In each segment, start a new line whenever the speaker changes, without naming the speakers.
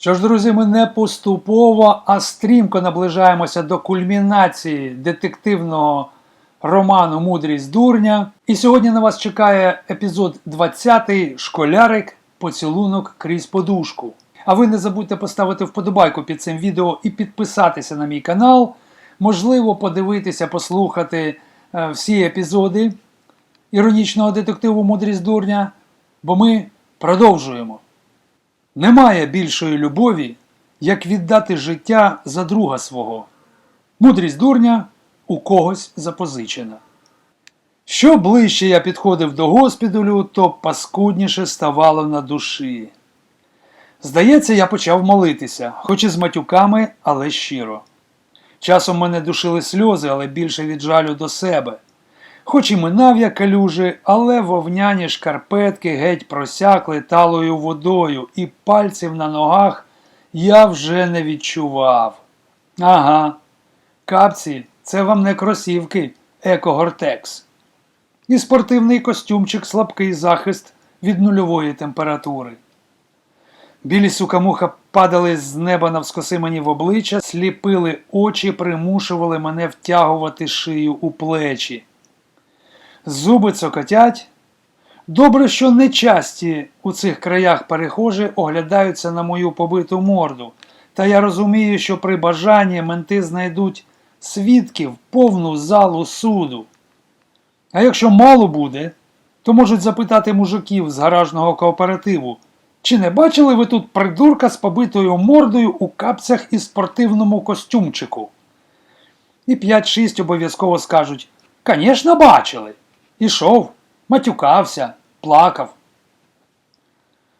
Що ж, друзі, ми не поступово, а стрімко наближаємося до кульмінації детективного роману Мудрість дурня. І сьогодні на вас чекає епізод 20 Школярик Поцілунок крізь подушку. А ви не забудьте поставити вподобайку під цим відео і підписатися на мій канал. Можливо, подивитися, послухати е, всі епізоди іронічного детективу Мудрість дурня, бо ми продовжуємо. Немає більшої любові, як віддати життя за друга свого. Мудрість дурня у когось запозичена. Що ближче я підходив до госпіталю, то паскудніше ставало на душі. Здається, я почав молитися, хоч і з матюками, але щиро. Часом мене душили сльози, але більше від жалю до себе. Хоч і минав я калюжі, але вовняні шкарпетки геть просякли талою водою, і пальців на ногах я вже не відчував. Ага, капці, це вам не кросівки, екогортекс. І спортивний костюмчик слабкий захист від нульової температури. Білі сукамуха падали з неба навскоси мені в обличчя, сліпили очі, примушували мене втягувати шию у плечі. Зуби цокотять. Добре, що не часті у цих краях перехожі оглядаються на мою побиту морду, та я розумію, що при бажанні менти знайдуть свідків повну залу суду. А якщо мало буде, то можуть запитати мужиків з гаражного кооперативу, чи не бачили ви тут придурка з побитою мордою у капцях і спортивному костюмчику? І 5-6 обов'язково скажуть: Конечно, бачили. Ішов, матюкався, плакав.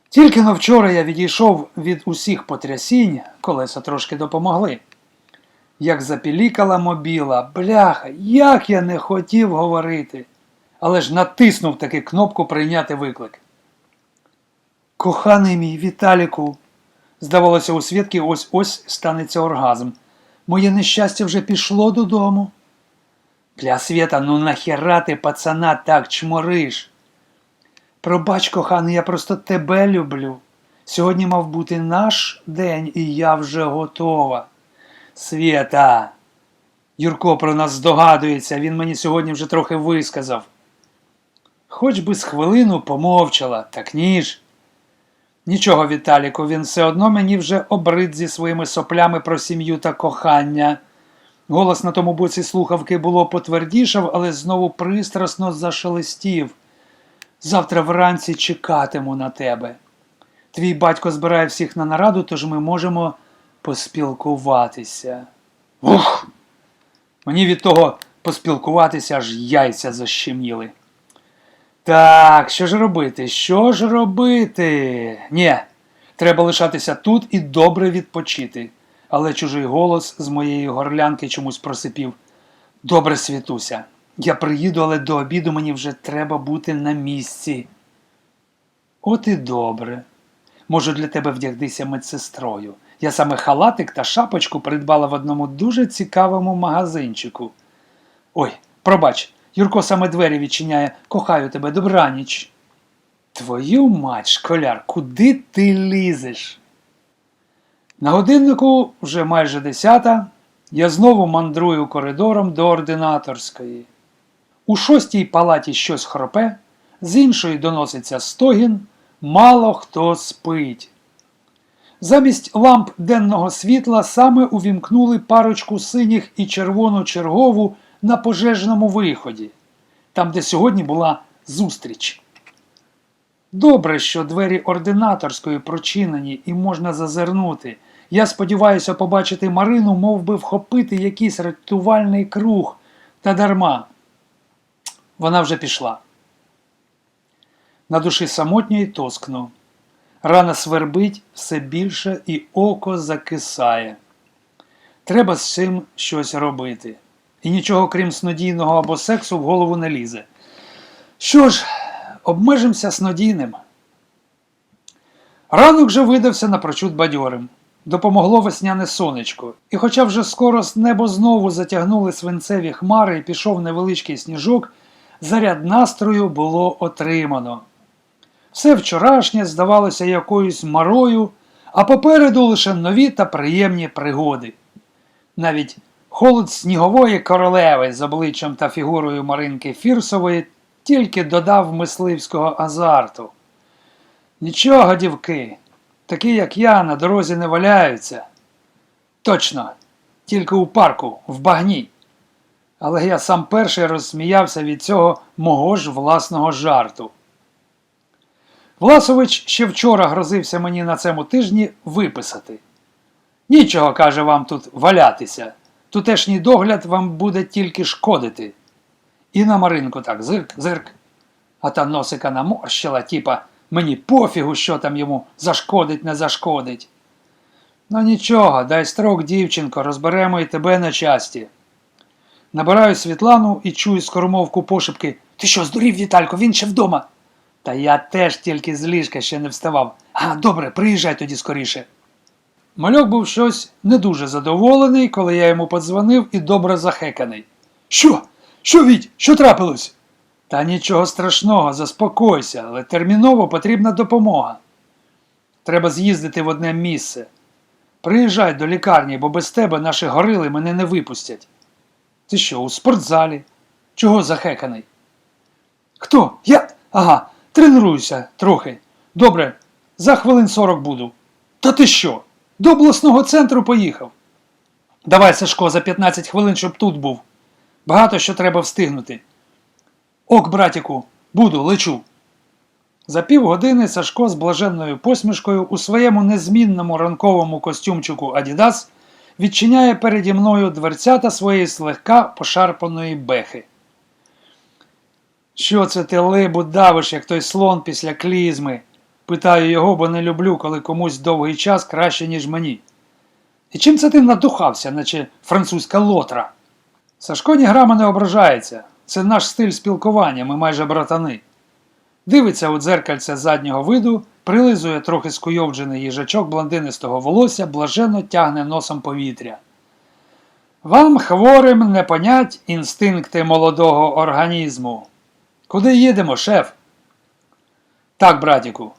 Тільки но вчора я відійшов від усіх потрясінь, колеса трошки допомогли. Як запілікала мобіла, бляха, як я не хотів говорити, але ж натиснув таки кнопку прийняти виклик. Коханий мій Віталіку, здавалося, у свідки ось ось станеться оргазм. Моє нещастя вже пішло додому. Для света, ну нахера ти пацана так чмориш? Пробач, коханий, я просто тебе люблю. Сьогодні мав бути наш день, і я вже готова. Свєта. Юрко про нас здогадується, він мені сьогодні вже трохи висказав. Хоч би з хвилину помовчала, так ніж. Нічого, Віталіку, він все одно мені вже обрид зі своїми соплями про сім'ю та кохання. Голос на тому боці слухавки було потвердішав, але знову пристрасно зашелестів. Завтра вранці чекатиму на тебе. Твій батько збирає всіх на нараду, тож ми можемо поспілкуватися. Ух! Мені від того поспілкуватися аж яйця защеміли. Так, що ж робити? Що ж робити? Ні, треба лишатися тут і добре відпочити. Але чужий голос з моєї горлянки чомусь просипів. Добре, світуся. Я приїду, але до обіду мені вже треба бути на місці. От і добре. Можу для тебе вдягтися медсестрою. Я саме халатик та шапочку придбала в одному дуже цікавому магазинчику. Ой, пробач, Юрко саме двері відчиняє. Кохаю тебе, добраніч. Твою мать, школяр, куди ти лізеш? На годиннику вже майже десята. Я знову мандрую коридором до ординаторської. У шостій палаті щось хропе, з іншої доноситься стогін, мало хто спить. Замість ламп денного світла саме увімкнули парочку синіх і червону чергову на пожежному виході, там, де сьогодні була зустріч. Добре, що двері ординаторської прочинені і можна зазирнути. Я сподіваюся побачити Марину, мов би вхопити якийсь рятувальний круг та дарма. Вона вже пішла. На душі самотньо й тоскно. Рана свербить все більше і око закисає. Треба з цим щось робити. І нічого крім снодійного або сексу в голову не лізе. Що ж, обмежимося снодійним. Ранок же видався напрочуд бадьорим. Допомогло весняне сонечко, і хоча вже скоро з небо знову затягнули свинцеві хмари і пішов невеличкий сніжок, заряд настрою було отримано. Все вчорашнє здавалося якоюсь марою, а попереду лише нові та приємні пригоди. Навіть холод снігової королеви з обличчям та фігурою Маринки Фірсової тільки додав мисливського азарту. Нічого, дівки, такі, як я, на дорозі не валяються. Точно, тільки у парку, в багні. Але я сам перший розсміявся від цього мого ж власного жарту. Власович ще вчора грозився мені на цьому тижні виписати. Нічого, каже, вам тут валятися. Тутешній догляд вам буде тільки шкодити. І на Маринку так зирк, зирк. А та носика наморщила, типа, мені пофігу, що там йому зашкодить, не зашкодить. Ну нічого, дай строк, дівчинко, розберемо і тебе на часті. Набираю Світлану і чую скоромовку пошепки. Ти що, здурів, Віталько, він ще вдома. Та я теж тільки з ліжка ще не вставав. А, добре, приїжджай тоді скоріше. Мальок був щось не дуже задоволений, коли я йому подзвонив і добре захеканий. Що? Що, Віть? Що трапилось? Та нічого страшного, заспокойся, але терміново потрібна допомога. Треба з'їздити в одне місце. Приїжджай до лікарні, бо без тебе наші горили мене не випустять. Ти що, у спортзалі? Чого захеканий? Хто? Я? Ага, тренуюся трохи. Добре, за хвилин сорок буду. Та ти що? До обласного центру поїхав. Давай, Сашко, за 15 хвилин, щоб тут був. Багато що треба встигнути. Ок, братіку, буду, лечу. За півгодини Сашко з блаженною посмішкою у своєму незмінному ранковому костюмчику Адідас відчиняє переді мною дверцята своєї слегка пошарпаної бехи. Що це ти либу давиш, як той слон після клізми? Питаю його, бо не люблю, коли комусь довгий час краще, ніж мені. І чим це ти надухався, наче французька лотра? Сашко ні грама не ображається. Це наш стиль спілкування, ми майже братани. Дивиться у дзеркальце заднього виду, прилизує трохи скуйовджений їжачок блондинистого волосся, блаженно тягне носом повітря. Вам, хворим, не понять інстинкти молодого організму. Куди їдемо, шеф? Так, братіку,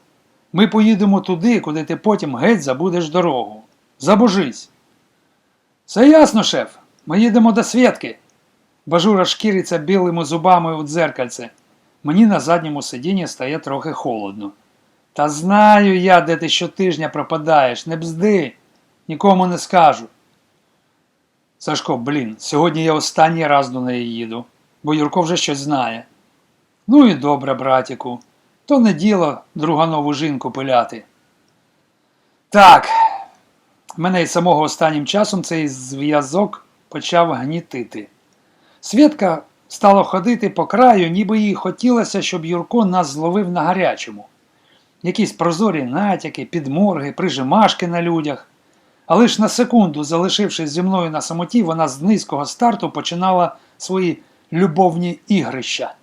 ми поїдемо туди, куди ти потім геть забудеш дорогу. Забожись. Все ясно, шеф. Ми їдемо до Свєтки. Бажура шкіриться білими зубами у дзеркальце. Мені на задньому сидінні стає трохи холодно. Та знаю я, де ти щотижня пропадаєш, не бзди, нікому не скажу. Сашко, блін, сьогодні я останній раз до неї їду, бо Юрко вже щось знає. Ну і добре, братіку, то не діло друга нову жінку пиляти. Так, мене й самого останнім часом цей зв'язок почав гнітити. Свідка стала ходити по краю, ніби їй хотілося, щоб Юрко нас зловив на гарячому. Якісь прозорі натяки, підморги, прижимашки на людях. Але ж на секунду, залишившись зі мною на самоті, вона з низького старту починала свої любовні ігрища.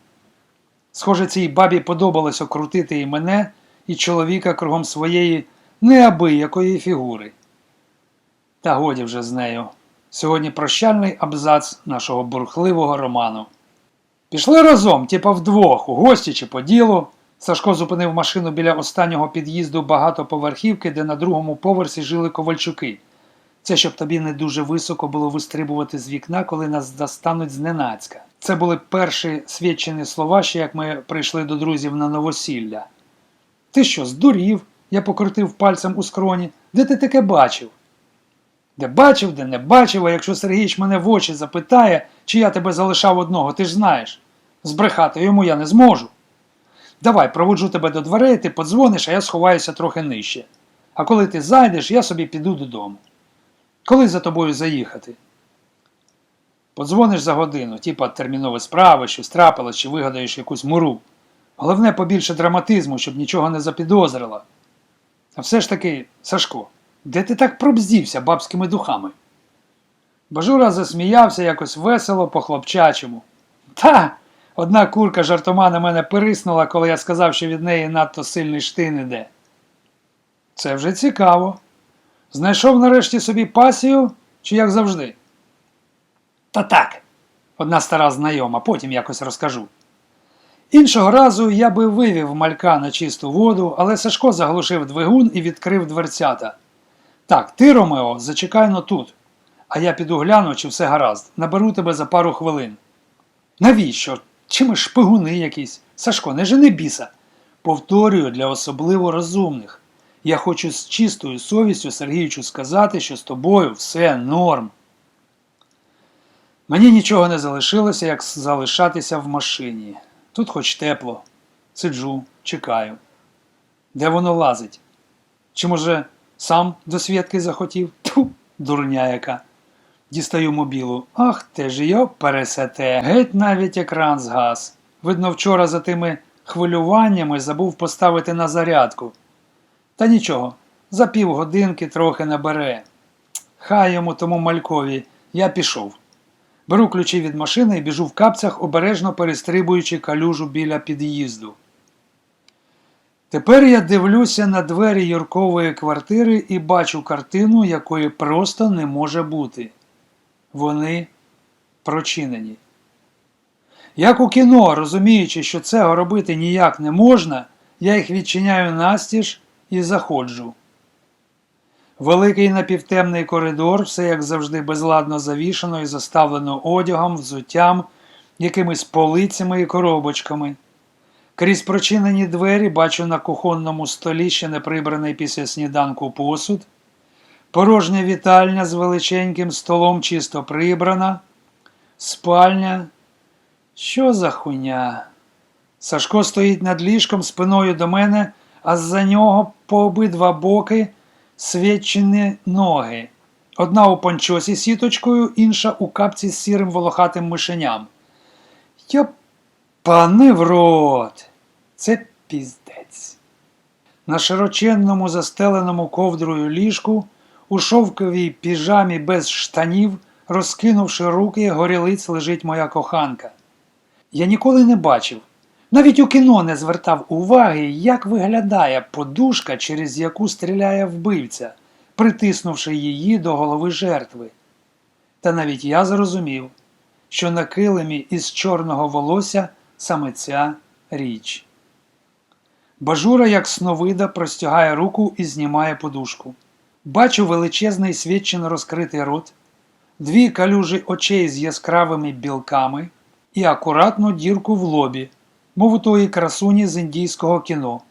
Схоже, цій бабі подобалось окрутити і мене, і чоловіка кругом своєї неабиякої фігури. Та годі вже з нею. Сьогодні прощальний абзац нашого бурхливого роману. Пішли разом, типа вдвох, у гості чи по ділу. Сашко зупинив машину біля останнього під'їзду багатоповерхівки, де на другому поверсі жили ковальчуки. Це щоб тобі не дуже високо було вистрибувати з вікна, коли нас достануть зненацька. Це були перші свідчені слова, ще як ми прийшли до друзів на новосілля. Ти що, здурів? Я покрутив пальцем у скроні. Де ти таке бачив? Де бачив, де не бачив, а якщо Сергійч мене в очі запитає, чи я тебе залишав одного, ти ж знаєш. Збрехати йому я не зможу. Давай, проводжу тебе до дверей, ти подзвониш, а я сховаюся трохи нижче. А коли ти зайдеш, я собі піду додому. Коли за тобою заїхати? Подзвониш за годину, типа термінові справи, щось трапилось, чи вигадаєш якусь муру. Головне побільше драматизму, щоб нічого не запідозрила. А все ж таки, Сашко, де ти так пробздівся бабськими духами? Бажура засміявся якось весело по хлопчачому. Та, одна курка жартома на мене периснула, коли я сказав, що від неї надто сильний штин іде. Це вже цікаво. Знайшов нарешті собі пасію, чи як завжди? Та так, одна стара знайома, потім якось розкажу. Іншого разу я би вивів малька на чисту воду, але Сашко заглушив двигун і відкрив дверцята. Так, ти, Ромео, зачекай но тут. А я піду гляну, чи все гаразд. Наберу тебе за пару хвилин. Навіщо? Чи ми шпигуни якісь? Сашко, не жени біса. Повторюю для особливо розумних. Я хочу з чистою совістю Сергійчу сказати, що з тобою все норм. Мені нічого не залишилося, як залишатися в машині. Тут хоч тепло. Сиджу, чекаю. Де воно лазить? Чи може сам до Свєтки захотів? Тьфу, дурня яка. Дістаю мобілу. Ах ти ж йо пересете. Геть навіть екран згас. Видно, вчора за тими хвилюваннями забув поставити на зарядку. Та нічого, за півгодинки трохи набере. Хай йому тому малькові, я пішов. Беру ключі від машини і біжу в капцях, обережно перестрибуючи калюжу біля під'їзду. Тепер я дивлюся на двері Юркової квартири і бачу картину, якої просто не може бути. Вони прочинені. Як у кіно, розуміючи, що цього робити ніяк не можна, я їх відчиняю настіж і заходжу. Великий напівтемний коридор, все як завжди безладно завішано і заставлено одягом, взуттям, якимись полицями і коробочками. Крізь прочинені двері бачу на кухонному столі ще не прибраний після сніданку посуд, порожня вітальня з величеньким столом чисто прибрана, спальня. Що за хуйня? Сашко стоїть над ліжком спиною до мене, а з-за нього по обидва боки свідчені ноги. Одна у пончосі сіточкою, інша у капці з сірим волохатим мишеням. Йопани в рот! Це піздець. На широченному застеленому ковдрою ліжку, у шовковій піжамі без штанів, розкинувши руки, горілиць лежить моя коханка. Я ніколи не бачив, навіть у кіно не звертав уваги, як виглядає подушка, через яку стріляє вбивця, притиснувши її до голови жертви. Та навіть я зрозумів, що на килимі із чорного волосся саме ця річ. Бажура, як сновида, простягає руку і знімає подушку. Бачу величезний свідчено розкритий рот, дві калюжі очей з яскравими білками і акуратну дірку в лобі, мов у тої красуні з індійського кіно.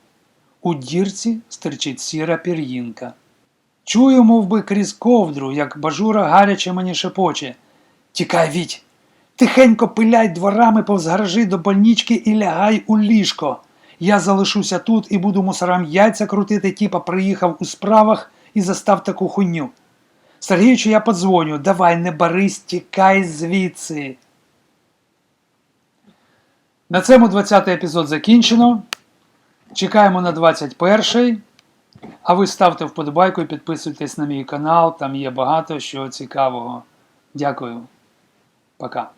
У дірці стерчить сіра пір'їнка. Чую, мов би, крізь ковдру, як бажура гаряче мені шепоче. Тікай, віть! Тихенько пиляй дворами повз гаражі до больнички і лягай у ліжко. Я залишуся тут і буду мусорам яйця крутити, типа приїхав у справах і застав таку хуйню. Сергійчу, я подзвоню, давай не барись, тікай звідси. На цьому 20-й епізод закінчено. Чекаємо на 21-й. А ви ставте вподобайку і підписуйтесь на мій канал, там є багато що цікавого. Дякую. Пока.